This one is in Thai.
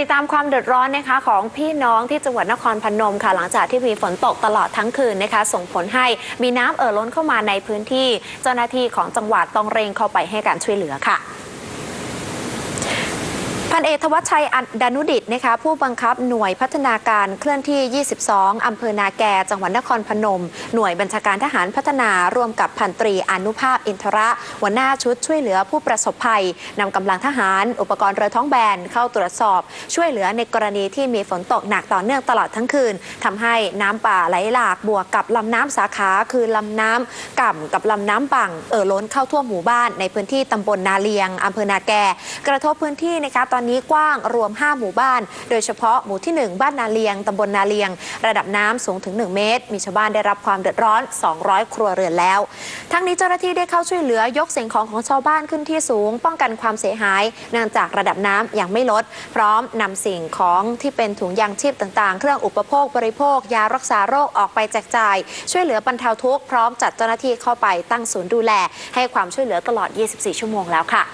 ติดตามความเดือดร้อนนะคะของพี่น้องที่จังหวัดนครพนมค่ะ หลังจากที่มีฝนตกตลอดทั้งคืนนะคะ ส่งผลให้มีน้ำเอ่อล้นเข้ามาในพื้นที่ เจ้าหน้าที่ของจังหวัดต้องเร่งเข้าไปให้การช่วยเหลือค่ะ พันเอกธวัชชัยอดานุดิตนะคะผู้บังคับหน่วยพัฒนาการเคลื่อนที่ 22 อำเภอนาแก จังหวัดนครพนม หน่วยบัญชาการทหารพัฒนาร่วมกับพันตรีอนุภาพอินทระหัวหน้าชุดช่วยเหลือผู้ประสบภัยนำกำลังทหาร อุปกรณ์เรือท้องแบนเข้าตรวจสอบ ช่วยเหลือในกรณีที่มีฝนตกหนักต่อเนื่องตลอดทั้งคืนทำให้น้ำป่าไหลหลากบวกกับลำน้ำสาขาคือลำน้ำก่ำกับลำน้ำบังเอ่อล้นเข้าท่วมหมู่บ้านในพื้นที่ตำบลนาเลียงอำเภอนาแก กระทบพื้นที่นะคะตอนนี้กว้างรวม 5 หมู่บ้าน โดยเฉพาะหมู่ที่ 1 บ้านนาเลียงตำบลนาเลียง ระดับน้ำสูงถึง 1 เมตร มีชาวบ้านได้รับความเดือดร้อน 200 ครัวเรือนแล้ว ทั้งนี้เจ้าหน้าที่ได้เข้าช่วยเหลือยกสิ่งของของชาวบ้านขึ้นที่สูง ป้องกันความเสียหายเนื่องจากระดับน้ำยังไม่ลด พร้อมนำสิ่งของที่เป็นถุงยางชีพต่างๆ เครื่องอุปโภคบริโภค ยารักษาโรคออกไปแจกจ่าย ช่วยเหลือบรรเทาทุกข์พร้อมจัดเจ้าหน้าที่เข้าไปตั้งศูนย์ดูแล ให้ความช่วยเหลือตลอด 24 ชั่วโมงแล้วค่ะ